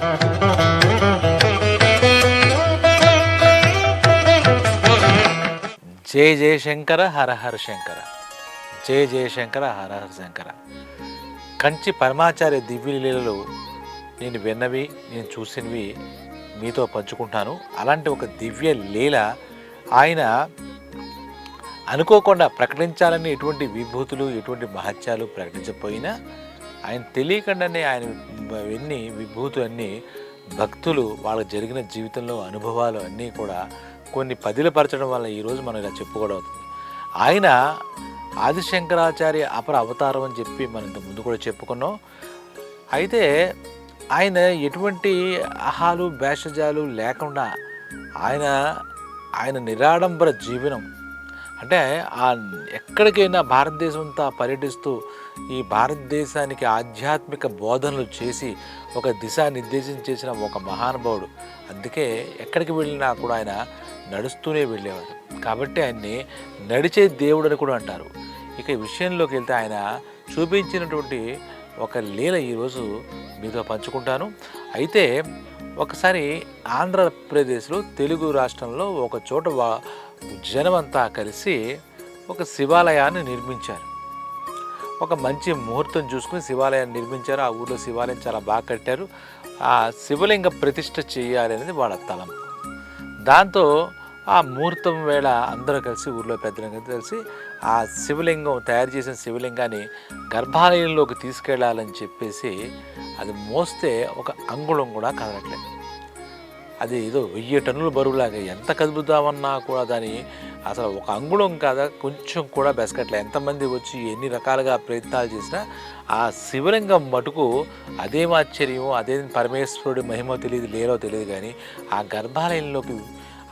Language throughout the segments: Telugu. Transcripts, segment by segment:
జయ జయశంకర హర హర శంకర. జయ జయశంకర హర హర శంకర. కంచి పరమాచార్య దివ్యలీలలో నేను విన్నవి నేను చూసినవి మీతో పంచుకుంటాను. అలాంటి ఒక దివ్య లీల ఆయన అనుకోకుండా ప్రకటించాలని ఎటువంటి విభూతులు ఎటువంటి మహత్యాలు ప్రకటించకపోయినా ఆయన తెలియకుండానే ఆయన ఎన్ని విభూతులు అన్నీ భక్తులు వాళ్ళకి జరిగిన జీవితంలో అనుభవాలు అన్నీ కూడా కొన్ని పదిలపరచడం వల్ల ఈరోజు మనం ఇలా చెప్పుకోవడం అవుతుంది. ఆయన ఆదిశంకరాచార్య అపర అవతారం అని చెప్పి మనం ఇంత ముందు కూడా చెప్పుకున్నాం. అయితే ఆయన ఎటువంటి అహాలు భేషజాలు లేకుండా ఆయన ఆయన నిరాడంబర జీవనం అంటే ఆ ఎక్కడికైనా భారతదేశం అంతా పర్యటిస్తూ ఈ భారతదేశానికి ఆధ్యాత్మిక బోధనలు చేసి ఒక దిశానిర్దేశం చేసిన ఒక మహానుభావుడు. అందుకే ఎక్కడికి వెళ్ళినా కూడా ఆయన నడుస్తూనే వెళ్ళేవాడు. కాబట్టి ఆయన్ని నడిచే దేవుడు అని కూడా అంటారు. ఇక ఈ విషయంలోకి వెళ్తే ఆయన చూపించినటువంటి ఒక లీల ఈరోజు మీతో పంచుకుంటాను. అయితే ఒకసారి ఆంధ్రప్రదేశ్లో తెలుగు రాష్ట్రంలో ఒక చోట వా- జనమంతా కలిసి ఒక శివాలయాన్ని నిర్మించారు. ఒక మంచి ముహూర్తం చూసుకుని శివాలయాన్ని నిర్మించారు. ఆ ఊర్లో శివాలయం చాలా బాగా కట్టారు. ఆ శివలింగ ప్రతిష్ట చేయాలి అనేది వాళ్ళ తలం. దాంతో ఆ ముహూర్తం వేళ అందరూ కలిసి ఊర్లో పెద్దలంగా కలిసి ఆ శివలింగం తయారు చేసిన శివలింగాన్ని గర్భాలయంలోకి తీసుకెళ్ళాలని చెప్పేసి అది మోస్తే ఒక అంగుళం కూడా కదలట్లేదు. అది ఏదో వెయ్యి టన్నుల బరువులాగా ఎంత కదుపుదామన్నా కూడా దాని అసలు ఒక అంగుళం కాదా? కొంచెం కూడా బెసకట్లే. ఎంతమంది వచ్చి ఎన్ని రకాలుగా ప్రయత్నాలు చేసినా ఆ శివలింగం మటుకు అదేం ఆశ్చర్యం అదేం పరమేశ్వరుడి మహిమో తెలియదు లేరో తెలియదు కానీ ఆ గర్భాలయంలోకి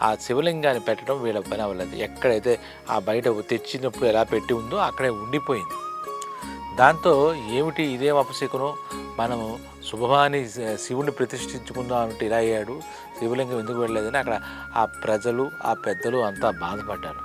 ఆ శివలింగాన్ని పెట్టడం వీళ్ళ పని అవ్వలేదు. ఎక్కడైతే ఆ బయట తెచ్చినప్పుడు ఎలా పెట్టి ఉందో అక్కడే ఉండిపోయింది. దాంతో ఏమిటి ఇదేం అపశకునం మనము శుభమాని శివుని ప్రతిష్ఠించుకుందాం అంటే ఇలా అయ్యాడు. శివలింగం ఎందుకు వెళ్ళలేదని అక్కడ ఆ ప్రజలు ఆ పెద్దలు అంతా బాధపడ్డారు.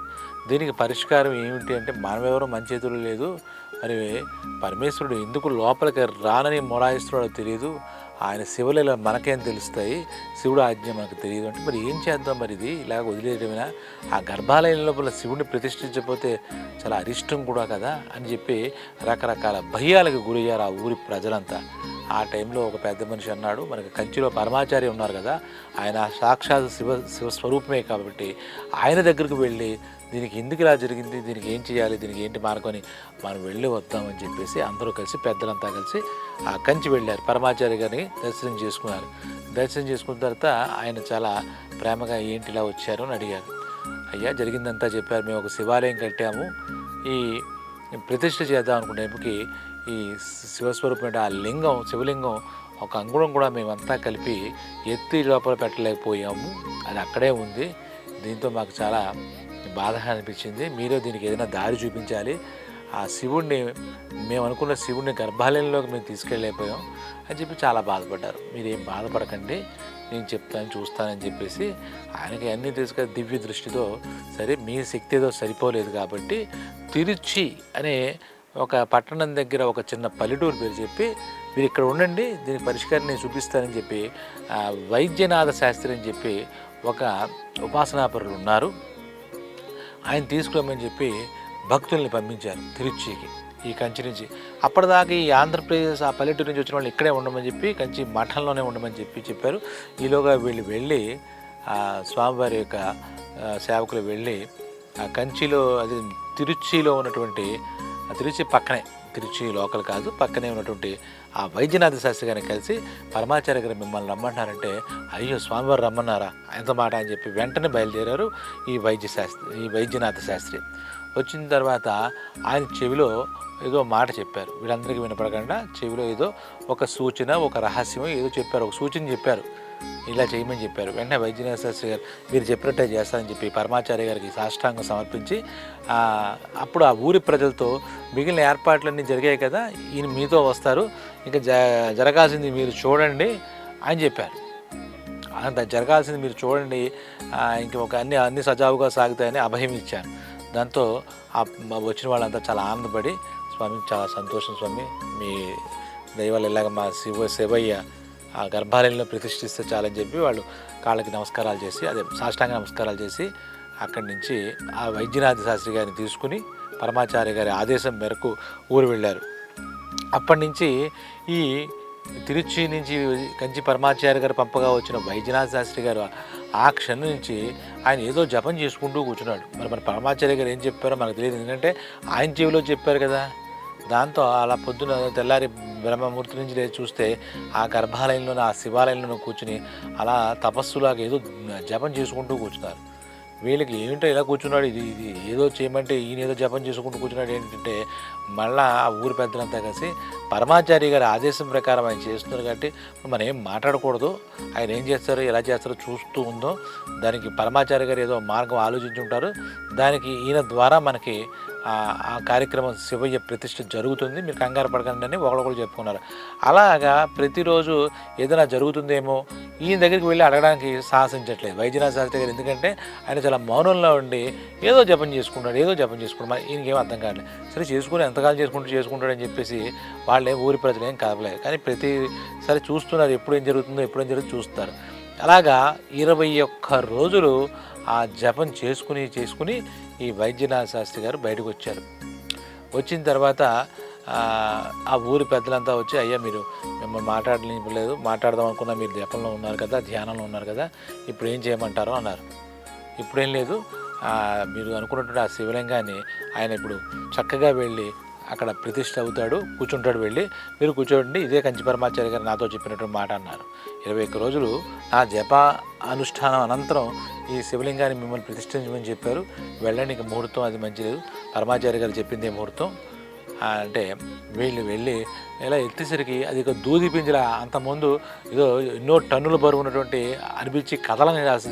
దీనికి పరిష్కారం ఏమిటి అంటే మనమెవరో మంచి చేతులు లేదు. మరి పరమేశ్వరుడు ఎందుకు లోపలికి రానని మొరాయిస్తున్నాడో తెలియదు ఆయన శివలీల మనకేం తెలుస్తాయి? శివుడు ఆజ్ఞ మనకు తెలియదు అంటే మరి ఏం చేద్దాం మరి ఇది? ఇలాగ వదిలేయడమేనా ఆ గర్భాలయం లోపల శివుడిని ప్రతిష్ఠించకపోతే చాలా అరిష్టం కూడా కదా? అని చెప్పి రకరకాల భయాలకు గురయ్యారు ఆ ఊరి ప్రజలంతా. ఆ టైంలో ఒక పెద్ద మనిషి అన్నాడు మనకి కంచిలో పరమాచార్య ఉన్నారు కదా ఆయన సాక్షాత్ శివ శివ స్వరూపమే కాబట్టి ఆయన దగ్గరికి వెళ్ళి దీనికి ఎందుకు ఇలా జరిగింది? దీనికి ఏం చేయాలి? దీనికి ఏంటి మానుకొని మనం వెళ్ళి వద్దామని చెప్పేసి అందరూ కలిసి పెద్దలంతా కలిసి ఆ కంచి వెళ్ళారు. పరమాచార్య గారిని దర్శనం చేసుకున్నారు. దర్శనం చేసుకున్న తర్వాత ఆయన చాలా ప్రేమగా ఏంటి ఇలా వచ్చారు? అని అడిగారు. అయ్యా జరిగిందంతా చెప్పారు. మేము ఒక శివాలయం కట్టాము. ఈ ప్రతిష్ఠ చేద్దాం అనుకునేపుకి ఈ శివస్వరూపమైన ఆ లింగం శివలింగం ఒక అంగుళం కూడా మేమంతా కలిపి ఎత్తి లోపల పెట్టలేకపోయాము. అది అక్కడే ఉంది. దీంతో మాకు చాలా బాధ అనిపించింది. మీరు దీనికి ఏదైనా దారి చూపించాలి. ఆ శివుణ్ణి మేము అనుకున్న శివుడిని గర్భాలయంలోకి మేము తీసుకెళ్ళలేకపోయాం అని చెప్పి చాలా బాధపడ్డారు. మీరు ఏం బాధపడకండి. నేను చెప్తాను చూస్తానని చెప్పేసి ఆయనకి అన్నీ తీసుకొని దివ్య దృష్టితో సరే మీ శక్తి ఏదో సరిపోలేదు కాబట్టి తిరుచి అనే ఒక పట్టణం దగ్గర ఒక చిన్న పల్లెటూరు పేరు చెప్పి మీరు ఇక్కడ ఉండండి దీనికి పరిష్కారం నేను చూపిస్తానని చెప్పి వైద్యనాథ శాస్త్రి అని చెప్పి ఒక ఉపాసనాపరులు ఉన్నారు. ఆయన తీసుకురమ్మని చెప్పి భక్తుల్ని పంపించారు తిరుచికి ఈ కంచి నుంచి. అప్పటిదాకా ఈ ఆంధ్రప్రదేశ్ ఆ పల్లెటూరు నుంచి వచ్చిన వాళ్ళు ఇక్కడే ఉండమని చెప్పి కంచి మఠంలోనే ఉండమని చెప్పి చెప్పారు. ఈలోగా వీళ్ళు వెళ్ళి స్వామివారి యొక్క సేవకులు వెళ్ళి ఆ కంచిలో అది తిరుచిలో ఉన్నటువంటి తిరుచి పక్కనే తిరుచి లోకల్ కాదు పక్కనే ఉన్నటువంటి ఆ వైద్యనాథ శాస్త్రి గారిని కలిసి పరమాచార్య గారు మిమ్మల్ని రమ్మంటున్నారంటే అయ్యో స్వామివారు రమ్మన్నారా? ఎంత మాట అని చెప్పి వెంటనే బయలుదేరారు ఈ వైద్య శాస్త్రి ఈ వైద్యనాథ శాస్త్రి. వచ్చిన తర్వాత ఆయన చెవిలో ఏదో మాట చెప్పారు. వీళ్ళందరికీ వినపడకుండా చెవిలో ఏదో ఒక సూచన ఒక రహస్యం ఏదో చెప్పారు ఒక సూచన చెప్పారు. ఇలా చేయమని చెప్పారు. వెంటనే వైద్యనాథ శాస్త్రి గారు మీరు చెప్పినట్టే చేస్తారని చెప్పి పరమాచార్య గారికి సాష్టాంగం సమర్పించి అప్పుడు ఆ ఊరి ప్రజలతో మిగిలిన ఏర్పాట్లన్నీ జరిగాయి కదా ఈయన మీతో వస్తారు ఇంకా జ జరగాల్సింది మీరు చూడండి అని చెప్పారు. అంత జరగాల్సింది మీరు చూడండి. ఇంక ఒక అన్ని అన్ని సజావుగా సాగుతాయని అభయం ఇచ్చాను దాంతో వచ్చిన వాళ్ళంతా చాలా ఆనందపడి స్వామి చాలా సంతోషం స్వామి. మీ దైవాలు ఇలాగ మా శివ శివయ్య ఆ గర్భాలయంలో ప్రతిష్ఠిస్తే చాలని చెప్పి వాళ్ళు కాళ్ళకి నమస్కారాలు చేసి అదే సాష్టాంగ నమస్కారాలు చేసి అక్కడి నుంచి ఆ వైద్యనాథ శాస్త్రి గారిని తీసుకుని పరమాచార్య గారి ఆదేశం మేరకు ఊరు వెళ్ళారు. అప్పటి నుంచి ఈ తిరుచి నుంచి కంచి పరమాచార్య గారు పంపగా వచ్చిన వైద్యనాథ శాస్త్రి గారు ఆ క్షణం నుంచి ఆయన ఏదో జపం చేసుకుంటూ కూర్చున్నాడు. మరి మన పరమాచార్య గారు ఏం చెప్పారో మనకు తెలియదు. ఎందుకంటే ఆయన చెవిలో చెప్పారు కదా. దాంతో అలా పొద్దున తెల్లారి బ్రహ్మమూర్తి నుంచి లేచి చూస్తే ఆ గర్భాలయంలోనే ఆ శివాలయంలోనే కూర్చుని అలా తపస్సులాగా ఏదో జపం చేసుకుంటూ కూర్చున్నారు. వీళ్ళకి ఏమిటో ఇలా కూర్చున్నాడు ఇది ఇది ఏదో చేయమంటే ఈయన ఏదో జపం చేసుకుంటూ కూర్చున్నాడు ఏంటంటే మళ్ళా ఆ ఊరి పెద్దలంతా కలిసి పరమాచారి గారి ఆదేశం ప్రకారం ఆయన చేస్తున్నారు కాబట్టి మనం ఏం మాట్లాడకూడదు. ఆయన ఏం చేస్తారో ఎలా చేస్తారో చూస్తూ ఉందో. దానికి పరమాచారి గారు ఏదో మార్గం ఆలోచించి ఉంటారు దానికి ఈయన ద్వారా మనకి ఆ కార్యక్రమం శివయ్య ప్రతిష్ట జరుగుతుంది. మీరు కంగారు పడకండి అని ఒకడొకరు చెప్పుకున్నారు. అలాగా ప్రతిరోజు ఏదైనా జరుగుతుందేమో ఈయన దగ్గరికి వెళ్ళి అడగడానికి సాహసించట్లేదు. వైద్యనాథ్ శాస్త్రి గారు ఎందుకంటే ఆయన చాలా మౌనంలో ఉండి ఏదో జపం చేసుకుంటాడు ఏదో జపం చేసుకుంటాడు. మరి ఈయనకేం అర్థం కావట్లేదు. సరే చేసుకుని ఎంతకాలం చేసుకుంటూ చేసుకుంటాడని చెప్పేసి వాళ్ళే ఊరి ప్రజలు ఏం కదపలేదు కానీ ప్రతిసారి చూస్తున్నారు ఎప్పుడు ఏం జరుగుతుందో ఎప్పుడు ఏం జరుగుతుందో చూస్తారు. అలాగా ఇరవై ఒక్క రోజులు ఆ జపం చేసుకుని చేసుకుని ఈ వైద్యనాథ శాస్త్రి గారు బయటకు వచ్చారు. వచ్చిన తర్వాత ఆ, ఊరి పెద్దలంతా వచ్చి అయ్యా మీరు మిమ్మల్ని మాట్లాడలేదు మాట్లాడదాం అనుకున్నా మీరు జపంలో ఉన్నారు కదా ధ్యానంలో ఉన్నారు కదా ఇప్పుడు ఏం చేయమంటారో అన్నారు. ఇప్పుడేం లేదు. మీరు అనుకున్నటువంటి ఆ శివలింగాన్ని ఆయన ఇప్పుడు చక్కగా వెళ్ళి అక్కడ ప్రతిష్ఠ అవుతాడు కూర్చుంటాడు వెళ్ళి మీరు కూర్చోండి ఇదే కంచి పరమాచార్య గారు నాతో చెప్పినటువంటి మాట అన్నారు. ఇరవై ఒక్క రోజులు నా జప అనుష్ఠానం అనంతరం ఈ శివలింగాన్ని మిమ్మల్ని ప్రతిష్ఠించమని చెప్పారు. వెళ్ళండి ఇంక ముహూర్తం అది మంచిది పరమాచార్య గారు చెప్పింది ముహూర్తం. అంటే వీళ్ళు వెళ్ళి ఇలా ఎత్తేసరికి అది ఒక దూది పింజల అంతకుముందు ఏదో ఎన్నో టన్నుల బరువు ఉన్నటువంటి అనిపించి కథలని రాసి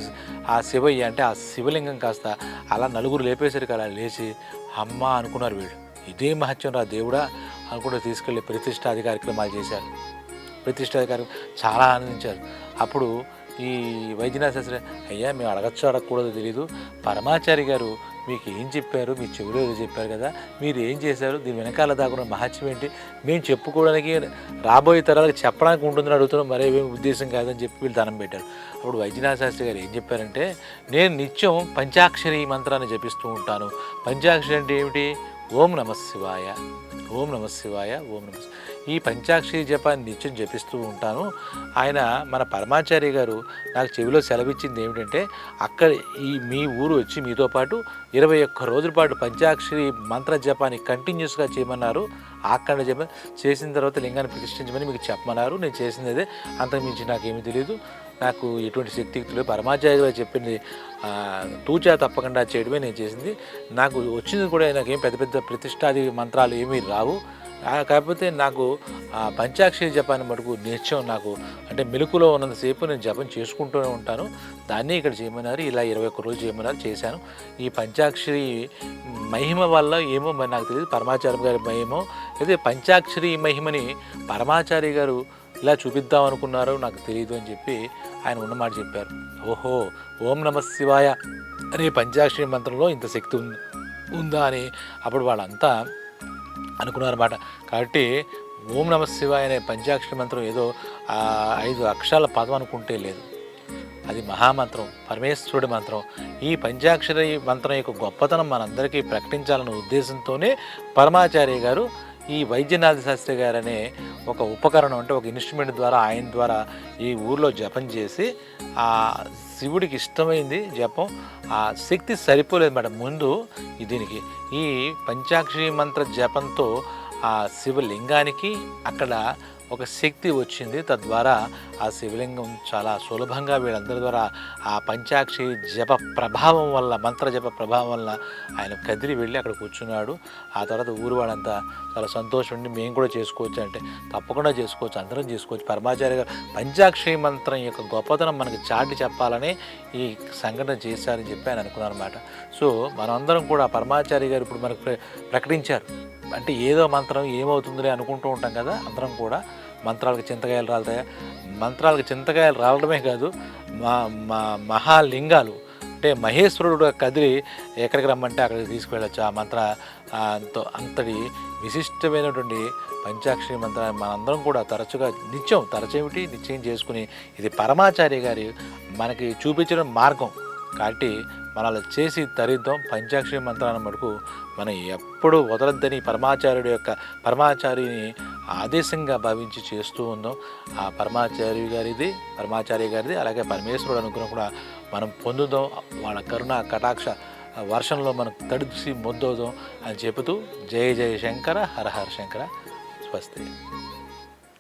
ఆ శివయ్య అంటే ఆ శివలింగం కాస్త అలా నలుగురు లేపేసరికి అలా లేచి అమ్మ అనుకున్నారు వీళ్ళు. ఇదే మహత్యం రా దేవుడా అనుకుంటూ తీసుకెళ్ళి ప్రతిష్టాది కార్యక్రమాలు చేశారు. ప్రతిష్టాది కార్యక్రమం చాలా ఆనందించారు. అప్పుడు ఈ వైద్యనాథ శాస్త్రి అయ్యా మేము అడగచ్చో అడగకూడదో తెలీదు. పరమాచారి గారు మీకు ఏం చెప్పారు? మీ చెవిలో చెప్పారు కదా. మీరు ఏం చేశారు? దీని వెనకాల దాకున్న మహత్యం ఏంటి? మేము చెప్పుకోవడానికి రాబోయే తరాలకు చెప్పడానికి ఉంటుందని అడుగుతున్నాం మరేమీ ఉద్దేశం కాదని చెప్పి వీళ్ళు దండం పెట్టారు. అప్పుడు వైద్యనాథ శాస్త్రి గారు ఏం చెప్పారంటే నేను నిత్యం పంచాక్షరి మంత్రాన్ని జపిస్తూ ఉంటాను. పంచాక్షరి అంటే ఏమిటి? ఓం నమ శివాయ. ఓం నమ శివాయ ఓం నమ ఈ పంచాక్షరి జపాన్ని నిత్యం జపిస్తూ ఉంటాను. ఆయన మన పరమాచార్య గారు నాకు చెవిలో సెలవిచ్చింది ఏమిటంటే అక్కడ ఈ మీ ఊరు వచ్చి మీతో పాటు ఇరవై ఒక్క రోజుల పాటు పంచాక్షరి మంత్ర జపాన్ని కంటిన్యూస్గా చేయమన్నారు. ఆఖండ జపం చేసిన తర్వాత లింగాన్ని ప్రతిష్ఠించమని మీకు చెప్పమన్నారు. నేను చేసింది అదే. అంతకుమించి నాకేమీ తెలియదు నాకు ఎటువంటి శక్తియుక్తులు పరమాచార్య గారు చెప్పింది తూచా తప్పకుండా చేయడమే నేను చేసింది. నాకు వచ్చింది కూడా నాకేం పెద్ద పెద్ద ప్రతిష్టాది మంత్రాలు ఏమీ రావు. కాకపోతే నాకు ఆ పంచాక్షరి జపాన్ని మటుకు నిత్యం నాకు అంటే మెలుకులో ఉన్నంతసేపు నేను జపం చేసుకుంటూనే ఉంటాను. దాన్ని ఇక్కడ చేయమన్నారు ఇలా ఇరవై ఒక్క రోజు చేయమన్నారు చేశాను. ఈ పంచాక్షరి మహిమ వల్ల ఏమో మరి నాకు తెలియదు. పరమాచార్య గారి మహిమో అయితే పంచాక్షరి మహిమని పరమాచారి గారు ఇలా చూపిద్దాం అనుకున్నారో నాకు తెలియదు అని చెప్పి ఆయన ఉన్నమాట చెప్పారు. ఓహో ఓం నమ శివాయ అనే పంచాక్షరి మంత్రంలో ఇంత శక్తి ఉంది ఉందా అని అప్పుడు వాళ్ళంతా అనుకున్నారన్నమాట. కాబట్టి ఓం నమ శివాయ అనే పంచాక్షరి మంత్రం ఏదో ఐదు అక్షరాల పదం అనుకుంటే లేదు. అది మహామంత్రం పరమేశ్వరుడి మంత్రం. ఈ పంచాక్షరి మంత్రం యొక్క గొప్పతనం మనందరికీ ప్రకటించాలన్న ఉద్దేశంతోనే పరమాచార్య గారు ఈ వైద్యనాథ శాస్త్రి గారు అనే ఒక ఉపకరణం అంటే ఒక ఇన్స్ట్రుమెంట్ ద్వారా ఆయన ద్వారా ఈ ఊర్లో జపం చేసి ఆ శివుడికి ఇష్టమైంది జపం. ఆ శక్తి సరిపోలేదు మేడం. ముందు దీనికి ఈ పంచాక్షరి మంత్ర జపంతో ఆ శివలింగానికి అక్కడ ఒక శక్తి వచ్చింది. తద్వారా ఆ శివలింగం చాలా సులభంగా వీళ్ళందరి ద్వారా ఆ పంచాక్షి జప ప్రభావం వల్ల మంత్ర జప ప్రభావం వల్ల ఆయన కదిలి వెళ్ళి అక్కడ కూర్చున్నాడు. ఆ తర్వాత ఊరు వాళ్ళంతా చాలా సంతోషం ఉండి మేము కూడా చేసుకోవచ్చు అంటే తప్పకుండా చేసుకోవచ్చు అందరం చేసుకోవచ్చు. పరమాచార్య గారు పంచాక్షి మంత్రం యొక్క గొప్పతనం మనకి చాటి చెప్పాలని ఈ సంఘటన చేశారని చెప్పి ఆయన అనుకున్నారు అనమాట సో మనందరం కూడా పరమాచార్య గారు ఇప్పుడు మనకు ప్ర- ప్రకటించారు. అంటే ఏదో మంత్రం ఏమవుతుందని అనుకుంటూ ఉంటాం కదా అందరం కూడా. మంత్రాలకు చింతకాయలు రాలుతాయా? మంత్రాలకు చింతకాయలు రావడమే కాదు మా మా మహాలింగాలు అంటే మహేశ్వరుడు కదిలి ఎక్కడికి రమ్మంటే అక్కడికి తీసుకువెళ్ళచ్చు. ఆ మంత్ర ఆ అంత అంతటి విశిష్టమైనటువంటి పంచాక్షరి మంత్రాన్ని మనందరం కూడా తరచుగా నిత్యం తరచేమిటి? నిశ్చయం చేసుకుని ఇది పరమాచార్య గారి మనకి చూపించిన మార్గం. కాబట్టి మనం అలా చేసి తరిద్దాం. పంచాక్షరి మంత్రాన్ని మటుకు మనం ఎప్పుడూ వదలద్దని పరమాచార్యుడి యొక్క పరమాచార్యుని ఆదేశంగా భావించి చేస్తూ ఉందాం. ఆ పరమాచార్య గారిది పరమాచార్య గారిది అలాగే పరమేశ్వరుడు అనుగ్రహం కూడా మనం పొందుదాం. వాళ్ళ కరుణ కటాక్ష వర్షంలో మనం తడిసి ముద్దవుదాం అని చెబుతూ జయ జయ శంకర హర హర శంకర. స్వస్తి.